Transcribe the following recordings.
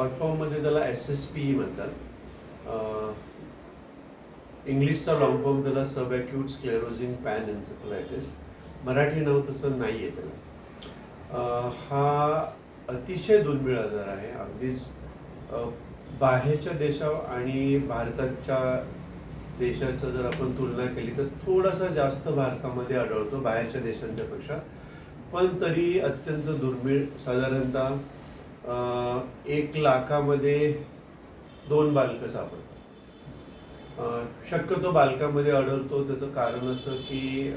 Short फॉर्ममध्ये त्याला S S P म्हणतात. इंग्लिशचा लॉंग फॉर्म त्याला subacute sclerosing pan एन्सेफलायटिस Marathi नाव तसं नाही आहे त्याला हा अतिशय दुर्मिळ आजार आहे. अगदीच बाहेरच्या देशा आणि भारताच्या देशाचं जर आपण तुलना केली तर थोडासा जास्त भारतामध्ये आढळतो बाहेरच्या देशांच्यापेक्षा. पण तरी अत्यंत दुर्मिळ साधारणतः एक लाखामध्ये दोन बालकं सापडतात. शक्यतो बालकामध्ये आढळतो त्याचं कारण असं की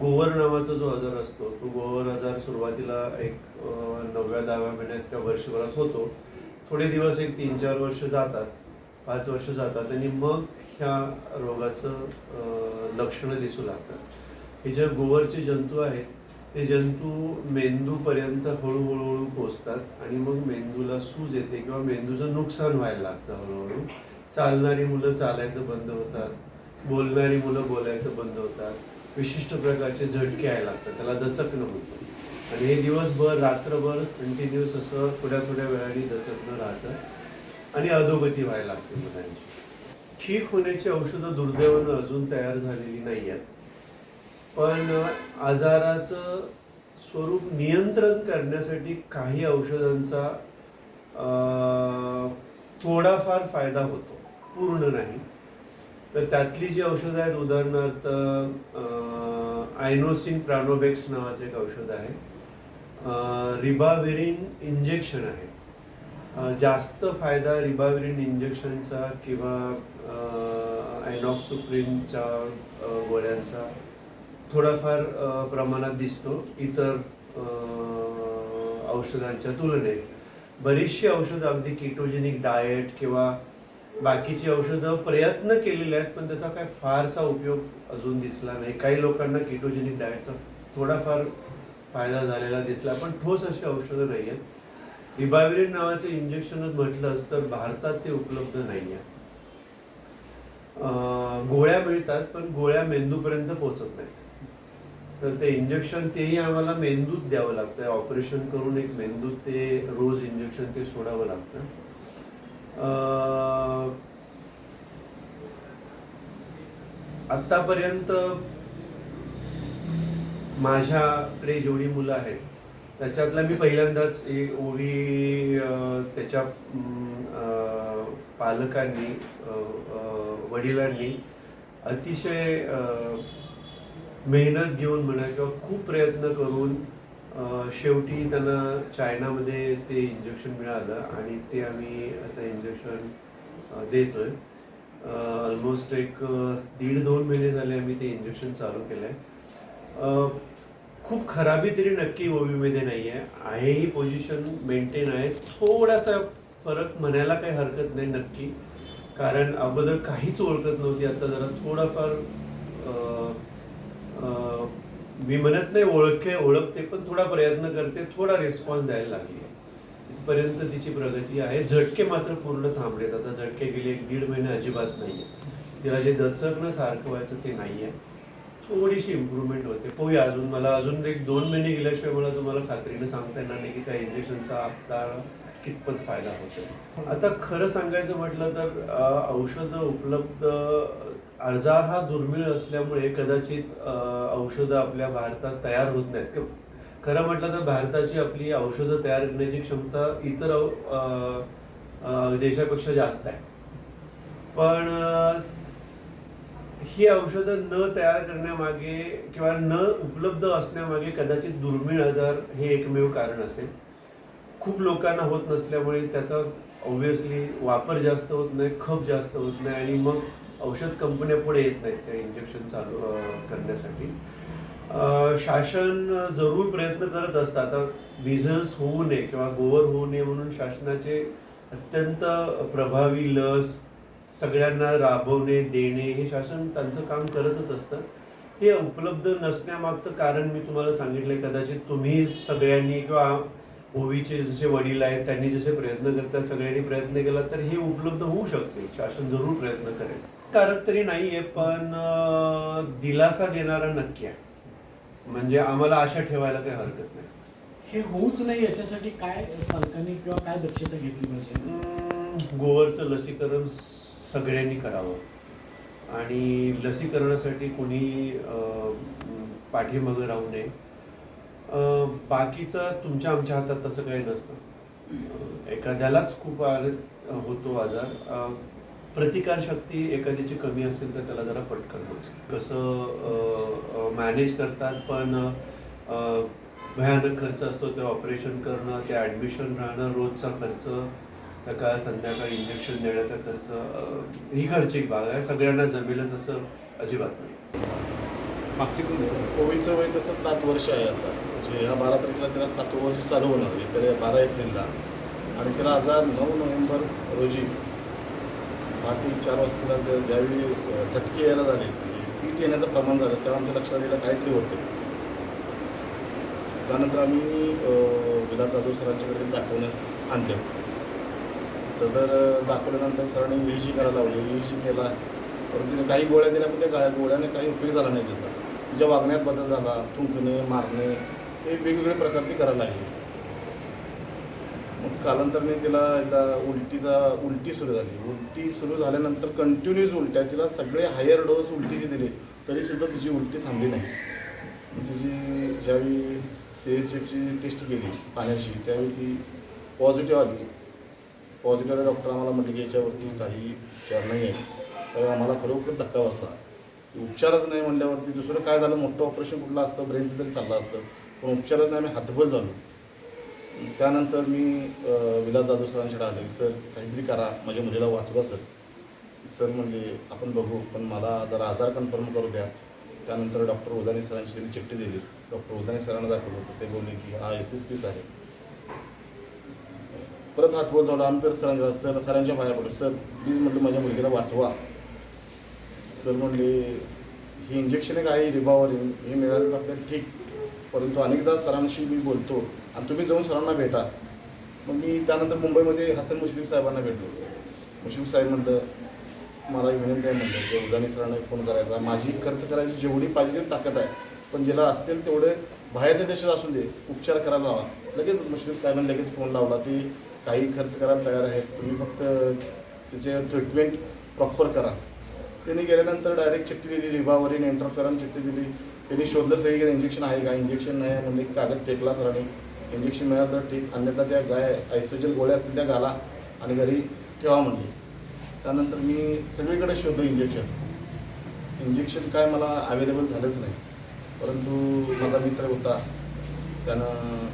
गोवर नावाचा जो आजार असतो तो गोवर आजार सुरुवातीला एक नवव्या दहाव्या महिन्यात किंवा वर्षभरात होतो. थोडे दिवस एक तीन चार वर्ष जातात पाच वर्ष जातात आणि मग ह्या रोगाचं लक्षणं दिसू लागतात. हे जे गोवरचे जंतू आहेत ते जंतू मेंदूपर्यंत हळूहळूहळू पोचतात आणि मग मेंदूला सूज येते किंवा मेंदूचं नुकसान व्हायला लागतं हळूहळू. चालणारी मुलं चालायचं बंद होतात बोलणारी मुलं बोलायचं बंद होतात विशिष्ट प्रकारचे झटके यायला लागतात त्याला दचकणं होतं आणि हे दिवसभर रात्रभर कंटिन्युअस असं थोड्या थोड्या वेळाने दचकणं राहतं आणि अधोगती व्हायला लागते मुलांची. ठीक होण्याची औषधं दुर्दैवानं अजून तयार झालेली नाही आहेत पण आजाराचं स्वरूप नियंत्रण करण्यासाठी काही औषधांचा थोडाफार फायदा होतो. पूर्ण नाही. तर त्यातली जी औषधं आहेत उदाहरणार्थ आयनोसिन प्रानोबेक्स नावाचं एक औषध आहे. रिबाविरिन इंजेक्शन आहे. जास्त फायदा रिबाविरिन इंजेक्शनचा किंवा आयनॉक्सुप्रिनच्या गोळ्यांचा थोडाफार प्रमाणात दिसतो. इतर औषधांच्या तुलनेत. बरीचशी औषधं अगदी किटोजेनिक डाएट किंवा बाकीची औषधं प्रयत्न केलेले आहेत पण त्याचा काय फारसा उपयोग अजून दिसला नाही. काही लोकांना किटोजेनिक डाएटचा थोडाफार फायदा झालेला दिसला पण ठोस अशी औषधं नाही आहेत. रिबाविरिन नावाचं इंजेक्शनच म्हटलंच तर भारतात ते उपलब्ध नाही आहे गोळ्या मिळतात पण गोळ्या मेंदूपर्यंत पोहोचत नाहीत. तर ते इंजेक्शन तेही आम्हाला मेंदूत द्यावं लागतं ऑपरेशन करून एक मेंदूत ते रोज इंजेक्शन ते सोडावं लागतं. अं, आत्तापर्यंत माझ्याकडे जेवढी मुलं आहेत त्याच्यातला मी पहिल्यांदाच एक ओवी त्याच्या पालकांनी वडिलांनी अतिशय मेहनत घेऊन म्हणा किंवा खूप प्रयत्न करून शेवटी त्यांना चायनामध्ये ते इंजेक्शन मिळालं आणि ते आम्ही आता इंजेक्शन देतोय. ऑलमोस्ट एक दीड दोन महिने झाले आम्ही ते इंजेक्शन चालू केलं आहे खूप खराबी तरी नक्की ओवीमध्ये नाही आहे आहे ही पोझिशन मेंटेन आहे. थोडासा फरक म्हणायला काही हरकत नाही नक्की. कारण अगोदर काहीच ओळखत नव्हती. आता जरा थोडाफार मी म्हणत नाही ओळखे ओळखते पण थोडा प्रयत्न करते थोडा रिस्पॉन्स द्यायला लागली आहे. इथपर्यंत तिची प्रगती आहे. झटके मात्र पूर्ण थांबलेत. आता झटके गेले एक दीड महिने अजिबात नाही आहे तिला जे दचकणं सारखं व्हायचं ते नाही आहे थोडीशी इम्प्रूव्हमेंट होते. पोही अजून. मला अजून एक दोन महिने गेल्याशिवाय मला तुम्हाला खात्रीनं सांगता येणार नाही की त्या इंजेक्शनचा आपला कितपत फायदा होतो आता खरं सांगायचं म्हटलं तर औषधं उपलब्ध आजार हा दुर्मिळ असल्यामुळे कदाचित औषधं आपल्या भारतात तयार होत नाहीत. खरं म्हटलं तर भारताची आपली औषधं तयार करण्याची क्षमता इतर देशापेक्षा जास्त आहे. पण ही औषधं न तयार करण्यामागे किंवा न उपलब्ध असण्यामागे कदाचित दुर्मिळ आजार हे एकमेव कारण असेल. खूप लोकांना होत नसल्यामुळे त्याचा ऑब्विसली वापर जास्त होत नाही खप जास्त होत नाही आणि मग औषध कंपन्या पुढे येत नाहीत त्या इंजेक्शन चालू करण्यासाठी. शासन जरूर प्रयत्न करत असतं. आता मिझल्स होऊ नये किंवा गोवर होऊ नये म्हणून शासनाचे अत्यंत प्रभावी लस सगळ्यांना राबवणे देणे हे शासन त्यांचं काम करतच असतं. हे उपलब्ध नसण्यामागचं कारण मी तुम्हाला सांगितलंय. कदाचित तुम्ही सगळ्यांनी किंवा ओवीचे जसे वडील आहेत त्यांनी जसे प्रयत्न करतात सगळ्यांनी प्रयत्न केला तर हे उपलब्ध होऊ शकते. शासन जरूर प्रयत्न करेल. कारक तरी नाहीये पण अं, दिलासा देणारा नक्की आहे. म्हणजे आम्हाला आशा ठेवायला काही हरकत नाही. हे होऊच नाही याच्यासाठी काय पालकांनी किंवा काय दक्षता घेतली पाहिजे? गोवरचं लसीकरण सगळ्यांनी करावं. आणि लसीकरणासाठी कोणी पाठीमागं राहू नये. बाकीचं तुमच्या आमच्या हातात तसं काही नसतं. एखाद्यालाच खूप होतो आजार. प्रतिकारशक्ती एखाद्याची कमी असेल तर त्याला जरा पटकन होतं कसं मॅनेज करतात पण भयानक खर्च असतो ते ऑपरेशन करणं ते ॲडमिशन राहणं रोजचा खर्च सकाळ संध्याकाळ इंजेक्शन देण्याचा खर्च ही खर्चिक बाब आहे. सगळ्यांना जमेलच असं अजिबात नाही. मागची कोण दिसत कोविडचं वय तसं सात वर्ष आहे आता. म्हणजे ह्या बारा तारखेला त्याला सात वर्ष चालू होणार येत्या बारा एप्रिलला. आणि त्याला आजार नऊ नोव्हेंबर रोजी पहाटे चार वाजता ज्यावेळी झटके यायला झाले पीठ येण्याचं प्रमाण झालं तेव्हा आमच्या लक्षात यायला काहीतरी होतं. त्यानंतर आम्ही अ, जाधव सरांच्याकडे दाखवण्यास आणले. सदर दाखवल्यानंतर सरांनी E करायला लावली. व्ही केला. परंतु तिने काही गोळ्या दिल्या पण त्या गाळ्या गोळ्याने काही उपयोग झाला नाही त्याचा. तिच्या वागण्यात बदल झाला. थुंकणे मारणे हे वेगवेगळे प्रकार ती करायला लागली. कालांतराने तिला एकदा उलटीचा उलटी सुरू झाली. उलटी सुरू झाल्यानंतर कंटिन्यूज उलट्या. तिला सगळे हायर डोस उलटीचे दिले. तरीसुद्धा तिची उलटी थांबली नाही. तिची ज्यावेळी सी एच एफची टेस्ट केली पाण्याची त्यावेळी ती पॉझिटिव्ह आली. पॉझिटिव्ह आल्या डॉक्टर आम्हाला म्हटले की याच्यावरती काही उपचार नाही आहे तर आम्हाला खरोखर धक्का बसला. उपचारच नाही म्हणल्यावरती दुसरं काय झालं? मोठं ऑपरेशन कुठलं असतं? ब्रेनचं तरी चाललं असतं. पण उपचारच नाही आम्ही हातभर झालो. त्यानंतर मी विलास जाधव सरांकडे आले. सर काहीतरी करा. माझ्या मुलीला वाचवा सर. सर म्हणले आपण बघू पण मला जरा आजार कन्फर्म करू द्या. त्यानंतर डॉक्टर उदानी सरांची त्यांनी चिठ्ठी दिली. डॉक्टर उदाने सरांना दाखवलं होतं. ते बोलले की हा एस एस पीच आहे. परत हातवर जोडा आम्ही परत सरांच्या सर सरांच्या पाया पडलो. सर प्लीज म्हटलं माझ्या मुलगीला वाचवा. सर म्हणले ही इंजेक्शन एक आहे रिबावरीन. हे मिळालं तर आपल्याला ठीक. परंतु अनेकदा सरांशी मी बोलतो. आणि तुम्ही जाऊन सरांना भेटा. मग मी त्यानंतर मुंबईमध्ये हसन मुश्रीफ साहेबांना भेटलो. मुश्रीफ साहेब म्हणलं मला विनंती आहे म्हणलं की उदानी सरांना फोन करायचा माझी खर्च करायची जेवढी पाहिजे ताकद आहे. पण ज्याला असतील तेवढे बाहेरच्या देशात असू दे उपचार करायला लावा. लगेच मुश्रीफ साहेबांनी लगेच फोन लावला की काही खर्च करायला तयार आहेत तुम्ही फक्त त्याचे ट्रीटमेंट प्रॉपर करा. त्यांनी गेल्यानंतर डायरेक्ट चिठ्ठी दिली रिबावरीन एंटरफेरन चिठ्ठी दिली. त्यांनी शोधलं सगळीकडे इंजेक्शन आहे का? इंजेक्शन नाही आहे. म्हणजे कागद फेकला सरांनी. इंजेक्शन मिळालं तर ठीक. अन्यथा त्या गाय आयसोजल गोळ्या असतील त्या घाला आणि घरी ठेवा म्हणली. त्यानंतर मी सगळीकडे शोधलं इंजेक्शन. इंजेक्शन काय मला अवेलेबल झालंच नाही. परंतु माझा मित्र होता त्यानं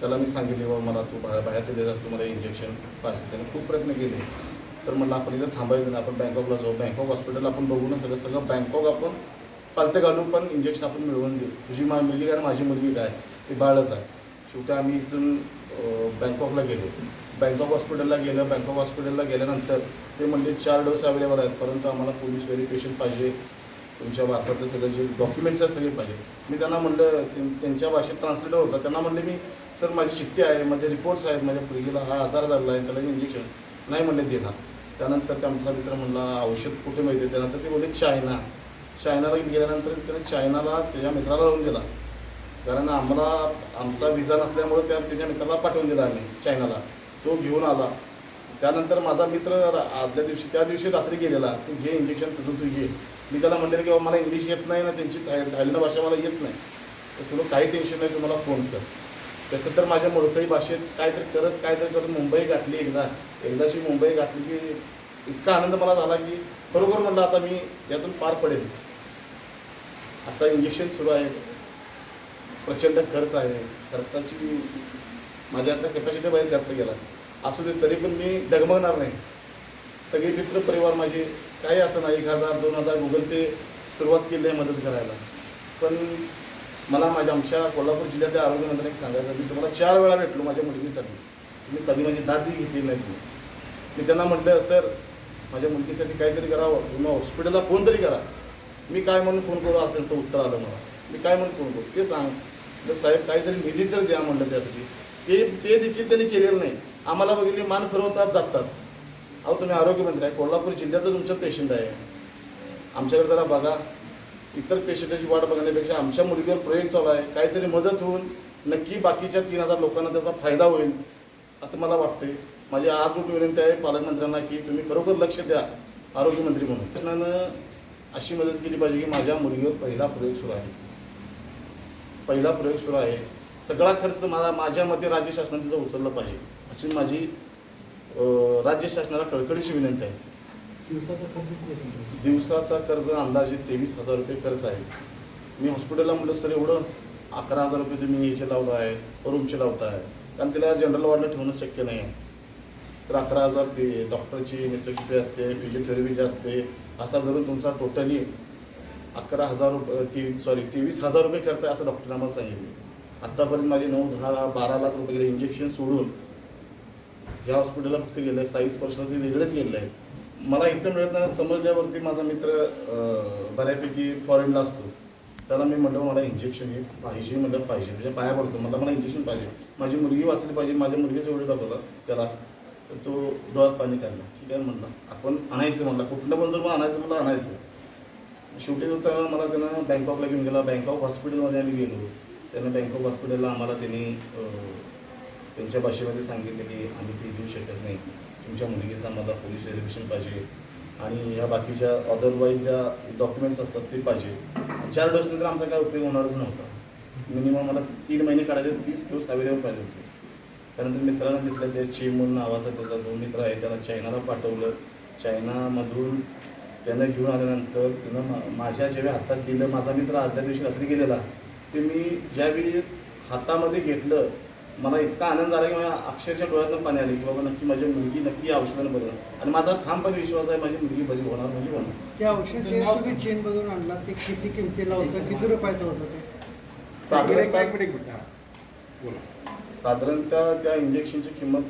त्याला मी सांगितले बाबा मला तू बाहेर बाहेरचं देत असतो मला इंजेक्शन पाहिजे. त्याने खूप प्रयत्न केले. तर मला आपण इथं थांबायचं नाही आपण बँकॉकला जाऊ. बँकॉक हॉस्पिटल आपण बघू ना सगळं. सगळं बँकॉक आपण पालते घालू पण इंजेक्शन आपण मिळवून देऊ. तुझी मा मुलगी काय माझी मुलगी काय? ती बाळच आहे. तिथे आम्ही इथून बँकॉकला गेलो. बँकॉक हॉस्पिटलला गेलं. बँकॉक हॉस्पिटलला गेल्यानंतर ते म्हणजे चार डोस अवेलेबल आहेत. परंतु आम्हाला पोलीस व्हेरिफिकेशन पाहिजे. तुमच्या भारतातले सगळे जे डॉक्युमेंट्स आहेत सगळे पाहिजे. मी त्यांना म्हणलं त्यां- त्यांच्या भाषेत ट्रान्सलेटर होता. त्यांना म्हणले मी सर माझी शिट्टी आहे. माझे रिपोर्ट्स आहेत. माझ्या मुलगीला हा आजार झाला आहे. त्याला इंजेक्शन नाही म्हणले देणार. त्यानंतर ते आमचा मित्र म्हणला औषध कुठे मिळते? त्यानंतर ते बोलले चायना. चायनाला गेल्यानंतर त्याने चायनाला त्याच्या मित्राला लावून दिला. कारण आम्हाला आमचा विजा नसल्यामुळे त्या त्याच्या मित्राला पाठवून दिला आम्ही चायनाला. तो घेऊन आला. त्यानंतर माझा मित्र आदल्या दिवशी त्या दिवशी रात्री गेलेला. तू घे इंजेक्शन तुझं तू घे. मी त्याला म्हणलेलं की बाबा मला इंग्लिश येत नाही ना त्यांची थायलंड भाषा मला येत नाही. तर तुला काही टेन्शन नाही तुम्हाला फोन कर. तसं तर माझ्या मुळकळी भाषेत काहीतरी करत काहीतरी करत मुंबई गाठली एकदा. एकदाची मुंबई गाठली की इतका आनंद मला झाला की बरोबर म्हणलं आता मी यातून पार पडेल आता इंजेक्शन सुरू आहे. प्रचंड खर्च आहे. खर्चाची माझ्या आता कॅपॅसिटी बाहेर खर्च गेला असू दे तरी पण मी डगमगणार नाही. सगळे मित्र परिवार माझे काही असं नाही एक हजार दोन हजार गुगल पे सुरुवात केली आहे मदत करायला. पण मला माझ्या आमच्या कोल्हापूर जिल्ह्यातल्या आरोग्यमंत्र्यांनी सांगायचं मी तुम्हाला चार वेळा भेटलो माझ्या मुलगीसाठी. मी साधी माझी दादी घेतली नाही. मी त्यांना म्हटलं सर माझ्या मुलगीसाठी काहीतरी करावं तुम्ही हॉस्पिटलला फोन तरी करा. मी काय म्हणून फोन करू असं त्यांचं उत्तर आलं मला. मी काय म्हणून फोन करू ते सांग. तर साहेब काहीतरी निधी तर द्या म्हणलं त्यासाठी. ते ते देखील त्यांनी केलेलं नाही. आम्हाला बघितले मान फिरवतात जातात. अहो तुम्ही आरोग्यमंत्री आहे. कोल्हापूर जिल्ह्यातलं तुमचं पेशंट आहे. आमच्याकडे जरा बघा. इतर पेशंटाची वाट बघण्यापेक्षा आमच्या मुलीवर प्रयोग चालू आहे. काहीतरी मदत होऊन नक्की बाकीच्या तीन हजार लोकांना त्याचा फायदा होईल असं मला वाटते माझी आज रोजी विनंती आहे पालकमंत्र्यांना की तुम्ही खरोखर लक्ष द्या. आरोग्यमंत्री म्हणून. शासनानं अशी मदत केली पाहिजे की माझ्या मुलीवर पहिला प्रयोग सुरू आहे. पहिला प्रयोग सुरू आहे. सगळा खर्च मला माझ्या मते राज्य शासनाने तिचा उचलला पाहिजे अशी माझी राज्य शासनाला कळकळीची विनंती आहे. दिवसाचा खर्च आहे? दिवसाचा कर्ज अंदाजे तेवीस हजार रुपये खर्च आहे. मी हॉस्पिटलला म्हटलं सर एवढं अकरा हजार रुपये तुम्ही याचे लावलं आहे रूमचे लावताय कारण तिला जनरल वॉर्डला ठेवणं शक्य नाही आहे. तर अकरा हजार ते डॉक्टरची मिस्टरची फी असते फिजिओथेरपीची असते असा धरून तुमचा टोटली अकरा हजार रुपये तेवीस सॉरी तेवीस हजार रुपये खर्च आहे असं डॉक्टरने आम्हाला सांगितले. आत्तापर्यंत माझे नऊ दहा बारा लाख रुपये गेले इंजेक्शन सोडून. या हॉस्पिटलला फक्त गेलं आहे साईज पर्सनल ते वेगळेच गेलेलं आहे मला इथं मिळत नाही समजल्यावरती माझा मित्र बऱ्यापैकी फॉरेनला असतो. त्याला मी म्हटलं मला इंजेक्शन हे पाहिजे म्हटलं पाहिजे म्हणजे पाया पडतो. मला मला इंजेक्शन पाहिजे. माझी मुलगी वाचली पाहिजे माझ्या मुलगीचं एवढं दाखवला त्याला. तर तो डोळ्यात पाणी काढला. ठीक आहे म्हणलं आपण आणायचं म्हणलं कुठलं पण जर मग आणायचं मला आणायचं. शेवटी होता मला त्यांना बँकॉकला घेऊन गेला. बँकॉक हॉस्पिटलमध्ये आम्ही गेलो. त्यानं बँकॉक हॉस्पिटलला आम्हाला त्यांनी त्यांच्या भाषेमध्ये सांगितलं की आम्ही ते देऊ शकत नाही. तुमच्या मुलगीचा आम्हाला पोलीस रिझर्वेशन पाहिजे. आणि या बाकीच्या अदरवाईज ज्या डॉक्युमेंट्स असतात ते पाहिजे. चार डोसनंतर आमचा काय उपयोग होणारच नव्हता. मिनिमम मला तीन महिने काढायचे तीस दिवस अवेलेबल पाहिजे होते. त्यानंतर मित्रांना तिथलं ते चेमून नावाचा त्याचा दोन मित्र आहे त्याला चायनाला पाठवलं. चायनामधून त्यानं घेऊन आल्यानंतर त्यानं मा- माझ्या जेव्हा हातात दिलं माझा मित्र आदल्या दिवशी रात्री गेलेला ते मी ज्यावेळी हातामध्ये घेतलं मला इतका आनंद झाला की माझ्या अक्षरशः डोळ्यातून पाणी आले की बाबा नक्की माझी मुलगी नक्की या औषधानं बरं होणार. आणि माझा ठामपणे विश्वास आहे माझी मुलगी बरी होणार म्हणजे होणार ते औषध जे तुम्ही चीनमधून आणला ते किती किमतीला होतं किती रुपयाचं होतं ते साधारणतः एक मिनिट, एक मिनिट. हा. बोला साधारणतः त्या इंजेक्शनची किंमत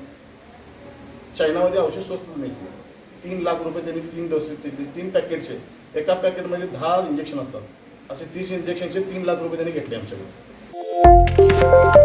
चायनामध्ये औषध स्वस्त नाही तीन लाख रुपये त्यांनी तीन डोसेसचे तीन पॅकेटचे एका पॅकेटमध्ये दहा इंजेक्शन असतात. असे तीस इंजेक्शनचे तीन लाख रुपये त्यांनी घेतले आमच्याकडे.